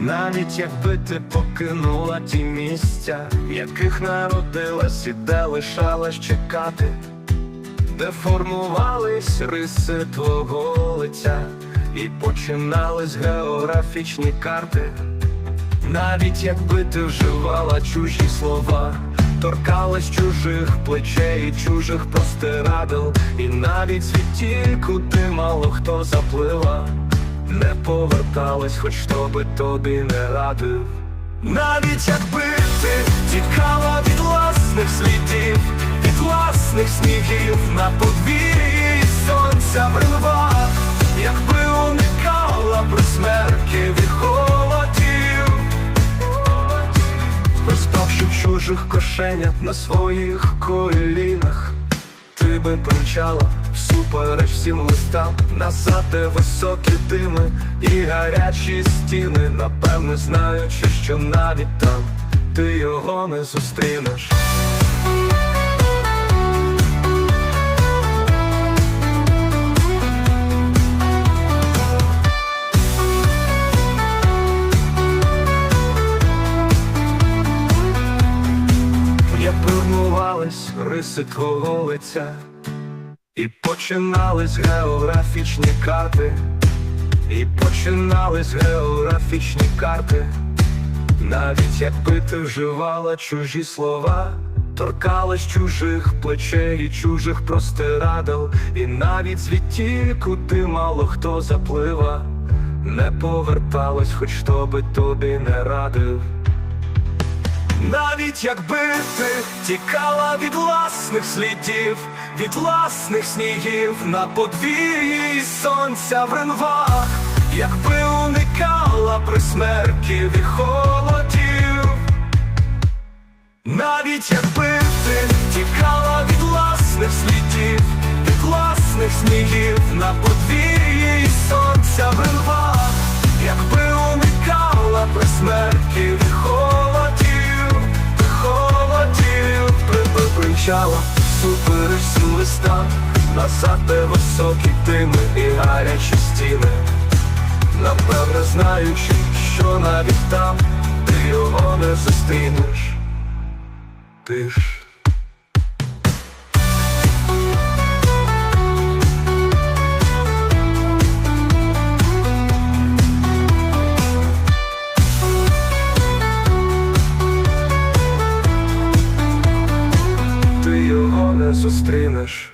Навіть якби ти покинула ті місця, яких народилась і де лишалась чекати, де формувались риси твого лиця, і починались географічні карти. Навіть якби ти вживала чужі слова, торкалась чужих плечей і чужих простирадил, і навіть звідтільку ти мало хто заплила, не поверталась, хоч хто би тобі не радив. Навіть якби ти тікала від власних слідів, від власних снігів на подвір'ї сонця в якби уникала присмерки від холодів, розставши чужих кошенят на своїх колінах, ти би примчала всупереч всім листам, назад де високі дими і гарячі стіни, напевне, знаючи, що навіть там ти його не зустрінеш. Риси твого лиця, і починались географічні карти, і починались географічні карти, навіть якби ти вживала чужі слова, торкалась чужих плечей і чужих простирадил, і навіть звідтільку ти мало хто заплива, не поверталась, хоч хто би тобі не радив. Навіть якби ти тікала від власних слідів, від власних снігів на подвір'ї сонця в ринвах, якби уникала присмерків і холодів, навіть якби ти тікала від власних слідів, від власних снігів на подвір'ї сонця в ринвах, якби примчала супереч всім листам, назад де високі дими і гарячі стіни, напевне знаючи, що навіть там ти його не зустрінеш. Ти ж зустрінеш.